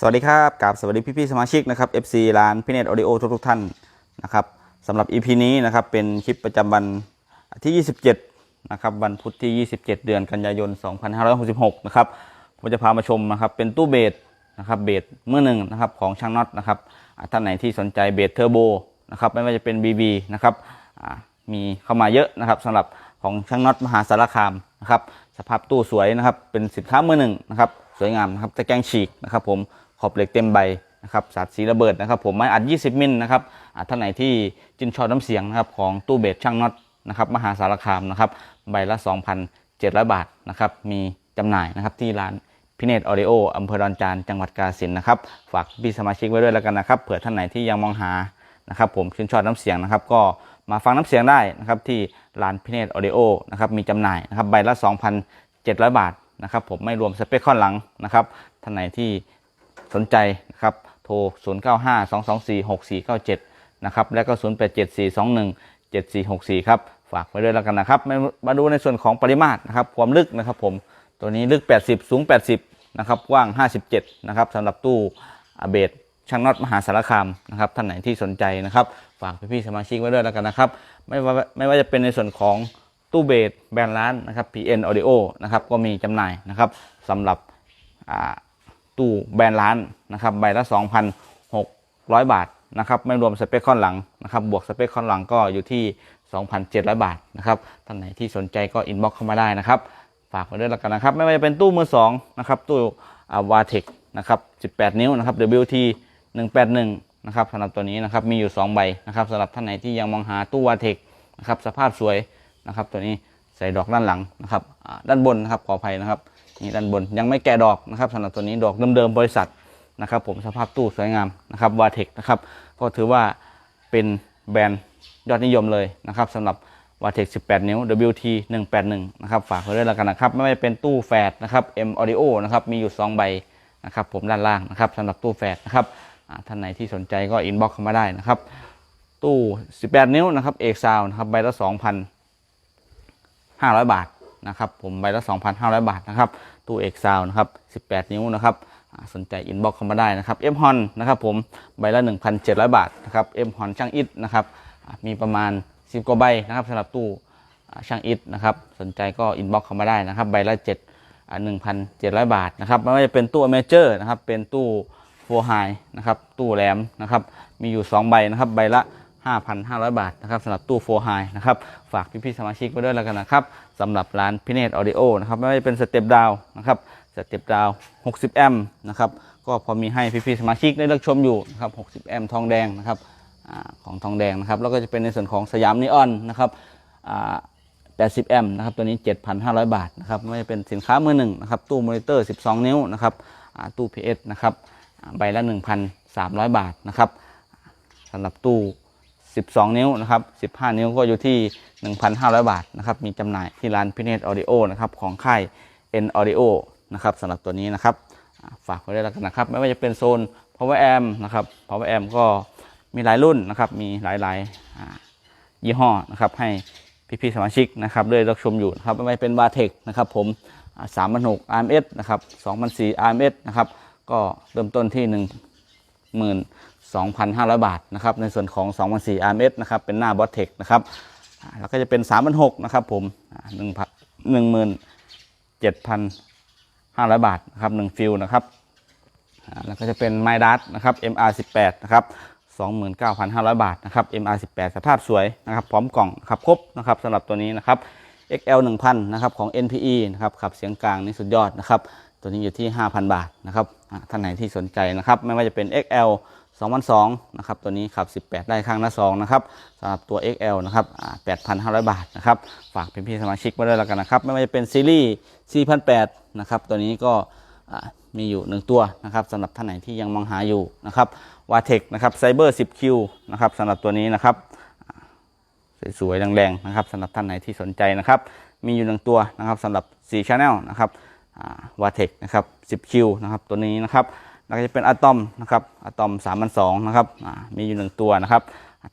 สวัสดีครับกับสวัสดีพี่ๆสมาชิกนะครับ FC ร้านพิเนตออดิโอทุกๆท่านนะครับสำหรับ EP นี้นะครับเป็นคลิปประจำวันที่ 27นะครับวันพุธที่ 27 เดือนกันยายน 2566นะครับผมจะพามาชมนะครับเป็นตู้เบสนะครับเบสเมื่อหนึ่งนะครับของช่างน็อตนะครับท่านไหนที่สนใจเบสเทอร์โบนะครับไม่ว่าจะเป็น BB นะครับมีเข้ามาเยอะนะครับสำหรับของช่างน็อตมหาสารคามนะครับสภาพตู้สวยนะครับเป็นสินค้ามือหนึ่งนะครับสวยงามนะครับตะแกรงฉีกนะครับผม ขอบเหล็กเต็มใบนะครับสาดสีระเบิดนะครับ ผมไม้อัด 20 มิลนะครับอ่าท่านไหนที่จินชอบน้ำเสียงนะครับของตู้เบสช่างน็อตนะครับมหาสารคามนะครับใบละ 2,700 บาทนะครับมีจำหน่ายนะครับที่ร้านพิเนตออดิโออำเภอดอนจานจังหวัดกาฬสินนะครับ ฝากพี่สมาชิกไว้ด้วยแล้วกันนะครับเผื่อท่านไหนที่ยังมองหานะครับ ผมชื่นชอบน้ำเสียงนะครับ ก็มาฟังน้ำเสียงได้นะครับ ที่ร้านพิเนตออดิโอนะครับมีจำหน่ายนะครับใบละ 2,700 บาทนะครับ ผมไม่รวมสเปคข้อนหลังนะครับท่านไหนที่ สนใจนะครับโทร 0 9 5 2 2 4 6 4 9 7 นะครับแล้วก็ 0 8 7 4 2 1 7 4 6 4 ครับ ฝากไว้ด้วยแล้วกันนะครับ มาดูในส่วนของปริมาตรนะครับความลึกนะครับผมตัวนี้ลึก 80 สูง 80 นะครับกว้าง 57 นะครับสำหรับตู้อเบดช่างน็อตมหาสารคามนะครับท่านไหนที่สนใจนะครับ ฝากพี่ๆสมาชิกไว้ด้วยแล้วกันนะครับ ไม่ว่าไม่ว่าจะเป็นในส่วนของตู้เบสแบรนด์ร้านนะครับ PN Audio นะครับก็มีจำหน่ายนะครับสำหรับอ่า ตู้แบรนด์ร้านนะครับใบละ 2,600 บาทนะครับไม่รวมสเปคข้อนหลังนะครับบวกสเปคข้อนหลังก็อยู่ที่ 2,700 บาทนะครับท่านไหนที่สนใจก็อินบ็อกเข้ามาได้นะครับ ฝากไว้ด้วยแล้วกันนะครับ ไม่ว่าจะเป็นตู้มือสองนะครับตู้วาเทคนะครับ 18 นิ้วนะครับ WT 181นะครับสำหรับตัวนี้นะครับมีอยู่ 2 ใบนะครับสำหรับท่านไหนที่ยังมองหาตู้วาเทคนะครับสภาพสวยนะครับตัวนี้ใส่ดอกด้านหลังนะครับด้านบนนะครับขออภัยนะครับ นี่ด้านบนยังไม่แกะดอกนะครับสำหรับตัวนี้ดอกเดิมๆบริษัทนะครับ ผมสภาพตู้สวยงามนะครับวาเทคนะครับก็ถือว่าเป็นแบรนด์ยอดนิยมเลยนะครับสำหรับวาเทค18 นิ้ว WT 181นะครับฝากไว้ด้วยแล้วกันนะครับ ไม่ว่าจะเป็นตู้แฟดนะครับ M Audio นะครับมีอยู่ 2 ใบนะครับผมด้านล่างนะครับสำหรับตู้แฟดนะครับท่านไหนที่สนใจก็อินบ็อกเข้ามาได้นะครับ ตู้ 18 นิ้วนะครับเอกซาวนะครับใบละ2,500 บาท นะครับผมใบละ 2,500 บาทนะครับตู้เอกซาวนะครับ18 นิ้วนะครับสนใจอินบ็อกเข้ามาได้นะครับเอ็มฮอนนะครับผมใบละ 1,700 บาทนะครับเอ็มฮอนช่างอิฐนะครับมีประมาณ 10กว่าใบนะครับสำหรับตู้ช่างอิฐนะครับสนใจก็อินบ็อกเข้ามาได้นะครับใบละ7อ่า1,700 บาทนะครับไม่ว่าจะเป็นตู้อเมเจอร์นะครับเป็นตู้โฟไฮนะครับตู้แหลมนะครับมีอยู่ 2 ใบนะครับใบละ 5,500 บาทนะครับสำหรับตู้โฟไฮนะครับฝากพี่ๆสมาชิกไว้ด้วยแล้วกันนะครับสำหรับร้านพิเนตออดิโอนะครับไม่ว่าจะเป็นสเต็ปดาวนะครับสเต็ปดาว60 แอมป์นะครับก็พอมีให้พี่ๆสมาชิกได้เลือกชมอยู่นะครับ60 แอมป์ทองแดงนะครับอของทองแดงนะครับแล้วก็จะเป็นในส่วนของสยามนีออนนะครับ80 แอมป์นะครับตัวนี้ 7,500 บาทนะครับไม่ว่าจะเป็นสินค้ามือหนึ่งนะครับตู้มอนิเตอร์ 12 นิ้วนะครับตู้ PS นะครับอ่าใบละ 1,300 บาทนะครับสำหรับตู้ 12 นิ้วนะครับ 15 นิ้วก็อยู่ที่ 1,500 บาทนะครับมีจำหน่ายที่ร้านพิเนตออดิโอนะครับของค่าย N Audio นะครับสำหรับตัวนี้นะครับฝากไว้ด้วยแล้วกันนะครับ ไม่ว่าจะเป็นโซน power amp นะครับ power amp ก็มีหลายรุ่นนะครับ มีหลายหลายยี่ห้อนะครับ ให้พี่ๆสมาชิกนะครับได้รับชมอยู่นะครับ ไม่ว่าจะเป็น b าเทคนะครับผม3 6 0 0 RMS นะครับ2 0 0 4 RMS นะครับ ก็เริ่มต้นที่ 1 0 0 0 0 2,500 บาทนะครับในส่วนของ 2,400 RMS นะครับเป็นหน้าบอสเทคนะครับแล้วก็จะเป็น 3,600นะครับผม1 1 7,500 บาทนะครับ1ฟิลนะครับแล้วก็จะเป็นไมดัสนะครับ MR18 นะครับ29,500 บาทนะครับ MR18 สภาพสวยนะครับพร้อมกล่องครับครบนะครับสำหรับตัวนี้นะครับ XL 1000นะครับของ NPE นะครับขับเสียงกลางนี่สุดยอดนะครับตัวนี้อยู่ที่ 5,000 บาทนะครับท่านไหนที่สนใจนะครับไม่ว่าจะเป็น XL 2002นะครับตัวนี้ขับ 18 ได้ข้างหน้า2นะครับสำหรับตัว XL นะครับ8,500 บาทนะครับฝากพี่ๆสมาชิกไว้ด้วยแล้วกันนะครับ ไม่ว่าจะเป็นซีรีส์4,800นะครับตัวนี้ก็มีอยู่ 1 ตัวนะครับสำหรับท่านไหนที่ยังมองหาอยู่นะครับวาเทคนะครับไซเบอร์ 10Q นะครับสำหรับตัวนี้นะครับสวยๆแรงๆนะครับสำหรับท่านไหนที่สนใจนะครับ มีอยู่หนึ่งตัวนะครับสำหรับ4 Channel นะครับวาเทคนะครับ 10Q นะครับตัวนี้นะครับ แล้วก็จะเป็นอะตอมนะครับอะตอม3,200นนะครับมีอยู่หนึ่งตัวนะครับ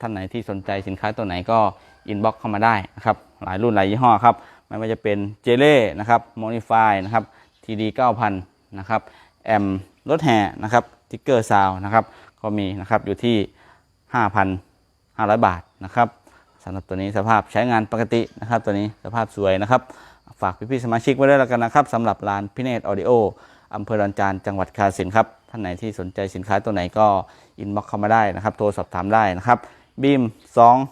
ท่านไหนที่สนใจสินค้าตัวไหนก็อินบ็อกเข้ามาได้นะครับ หลายรุ่นหลายยี่ห้อครับ ไม่ว่าจะเป็นเจเล่นะครับโมนิฟายนะครับทีดี9,000นนะครับแอมรถแห่นะครับติ๊กเกอร์ซาวนะครับก็มีนะครับอยู่ที่ 5,500 บาทนะครับสำหรับตัวนี้สภาพใช้งานปกตินะครับ ตัวนี้สภาพสวยนะครับ ฝากพี่ๆสมาชิกไว้ด้วยแล้วกันนะครับสำหรับร้านพิเนตออดิโออำเภอดอนจานจังหวัดกาสินครับ ท่านไหนที่สนใจสินค้าตัวไหนก็อินบ็อกเข้ามาได้นะครับโทรสอบถามได้นะครับบีม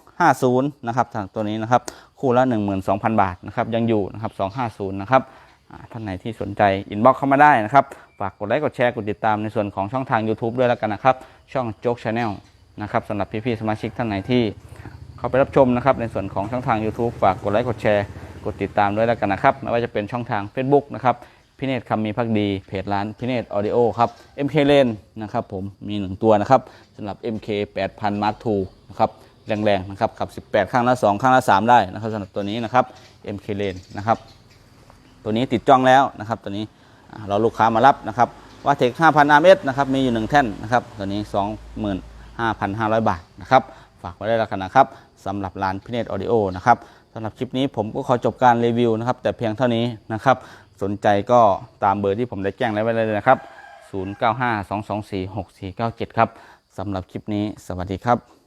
250นะครับทางตัวนี้นะครับคู่ละ 12,000 บาทนะครับยังอยู่นะครับ250นะครับท่านไหนที่สนใจอินบ็อกเข้ามาได้นะครับฝากกดไลค์กดแชร์กดติดตามในส่วนของช่องทาง YouTube ด้วยแล้วกันนะครับ ช่องโจ๊กชาแนลนะครับสำหรับพี่ๆสมาชิกท่านไหนที่เข้าไปรับชมนะครับในส่วนของช่องทาง YouTube ฝากกดไลค์กดแชร์กดติดตามด้วยแล้วกันนะครับไม่ว่าจะเป็นช่องทาง Facebook นะครับ พิเนตคำมีพักดีเพจร้านพิเนตออดิโอครับ MK l a n นะครับผมมีหนึ่งตัวนะครับสำหรับ MK 8000 Mark II นะครับแรงๆนะครับขับ 18 ข้างละ 2 ข้างละ 3 ได้นะครับสำหรับตัวนี้นะครับ MK l a n นะครับตัวนี้ติดจ้องแล้วนะครับตัวนี้เราลูกค้ามารับนะครับว่าเทค5,000 RMS นะครับมีอยู่ 1 แท่นนะครับตัวนี้ 25,500 บาทนะครับฝากไว้ได้แล้วกันนะครับสำหรับร้านพิเนตออดิโอนะครับสำหรับคลิปนี้ผมก็ขอจบการรีวิวนะครับแต่เพียงเท่านี้นะครับ สนใจก็ตามเบอร์ที่ผมได้แจ้งไว้เลยนะครับ 0952246497 ครับสำหรับคลิปนี้สวัสดีครับ